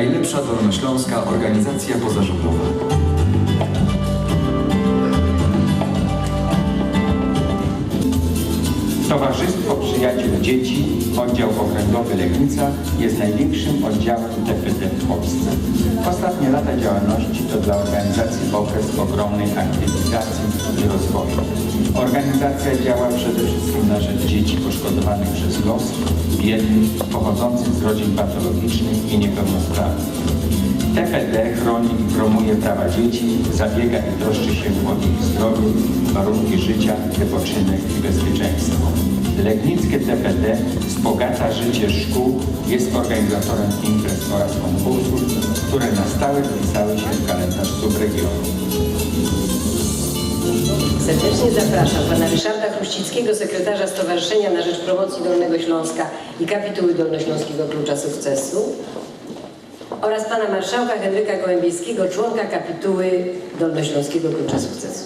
Najlepsza Dolnośląska Organizacja Pozarządowa. Towarzystwo Przyjaciół Dzieci, oddział okręgowy Legnica jest największym oddziałem TPD w Polsce. Ostatnie lata działalności to dla organizacji okres ogromnej aktywizacji i rozwoju. Organizacja działa przede wszystkim na rzecz dzieci poszkodowanych przez los, biednych, pochodzących z rodzin patologicznych i niepełnosprawnych. TPD chroni i promuje prawa dzieci, zabiega i troszczy się o ich zdrowie, warunki życia, wypoczynek i bezpieczeństwo. Legnickie TPD wzbogaca życie szkół, jest organizatorem imprez oraz konkursów, które na stałe wpisały się w kalendarz subregionu. Serdecznie zapraszam pana Ryszarda Chruścickiego, sekretarza Stowarzyszenia na Rzecz Promocji Dolnego Śląska i kapituły Dolnośląskiego Klucza Sukcesu oraz pana marszałka Henryka Gołębieskiego, członka kapituły Dolnośląskiego Klucza Sukcesu.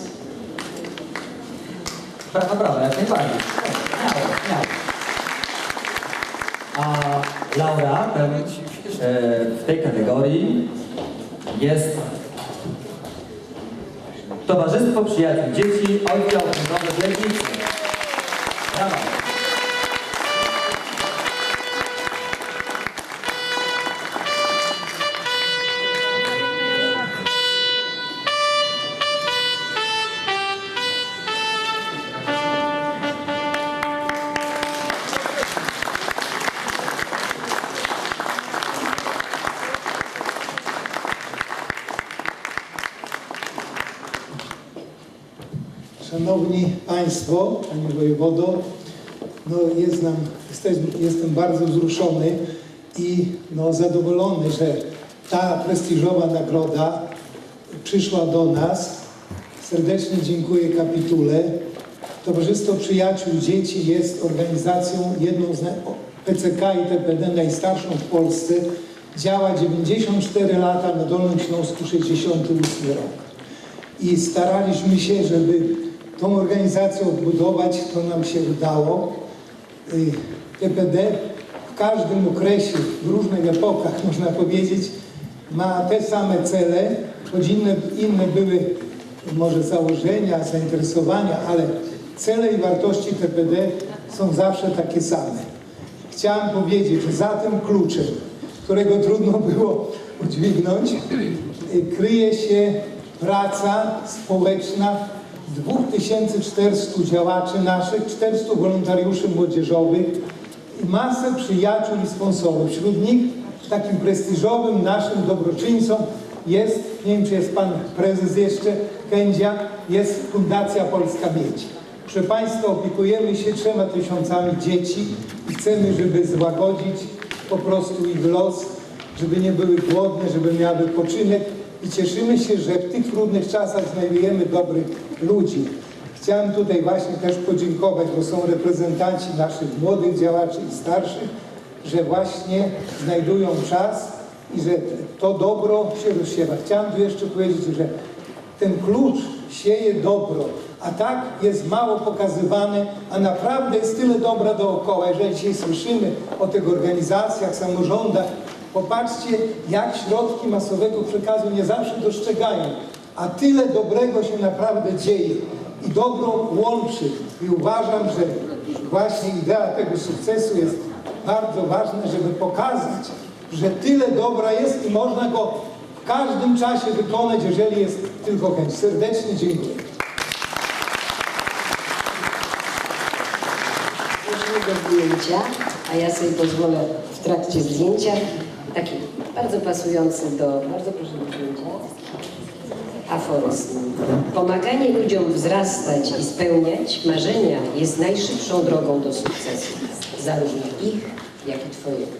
Brawo, brawo, jak najbardziej. A laureatem e, w tej kategorii jest Towarzystwo Przyjaciół Dzieci, oddział okręgowy w Szanowni Państwo, Panie Wojewodo, no jest nam, jesteś, jestem bardzo wzruszony i no zadowolony, że ta prestiżowa nagroda przyszła do nas. Serdecznie dziękuję kapitule. Towarzystwo Przyjaciół Dzieci jest organizacją jedną z PCK i TPD najstarszą w Polsce. Działa 94 lata, na Dolnym Śląsku 68 rok i staraliśmy się, żeby tą organizację odbudować. To nam się udało. Y, TPD w każdym okresie, w różnych epokach, można powiedzieć, ma te same cele, choć inne, inne były może założenia, zainteresowania, ale cele i wartości TPD są zawsze takie same. Chciałem powiedzieć, że za tym kluczem, którego trudno było udźwignąć, y, kryje się praca społeczna 2400 działaczy naszych, 400 wolontariuszy młodzieżowych i masę przyjaciół i sponsorów. Wśród nich takim prestiżowym naszym dobroczyńcą jest, nie wiem czy jest pan prezes jeszcze, Kędzia, jest Fundacja Polska Miedź. Proszę Państwa, opiekujemy się trzema tysiącami dzieci i chcemy, żeby złagodzić po prostu ich los, żeby nie były głodne, żeby miały wypoczynek i cieszymy się, że w tych trudnych czasach znajdujemy dobrych ludzi. Chciałem tutaj właśnie też podziękować, bo są reprezentanci naszych młodych działaczy i starszych, że właśnie znajdują czas i że to dobro się rozsiewa. Chciałem tu jeszcze powiedzieć, że ten klucz sieje dobro, a tak jest mało pokazywane, a naprawdę jest tyle dobra dookoła. Jeżeli dzisiaj słyszymy o tych organizacjach, samorządach, popatrzcie, jak środki masowego przekazu nie zawsze dostrzegają, a tyle dobrego się naprawdę dzieje i dobro łączy. I uważam, że właśnie idea tego sukcesu jest bardzo ważna, żeby pokazać, że tyle dobra jest i można go w każdym czasie wykonać, jeżeli jest tylko chęć. Serdecznie dziękuję. Przechodzimy do zdjęcia, a ja sobie pozwolę w trakcie zdjęcia, taki bardzo pasujący do, bardzo proszę do aforyzm. Pomaganie ludziom wzrastać i spełniać marzenia jest najszybszą drogą do sukcesu, zarówno ich, jak i Twojego.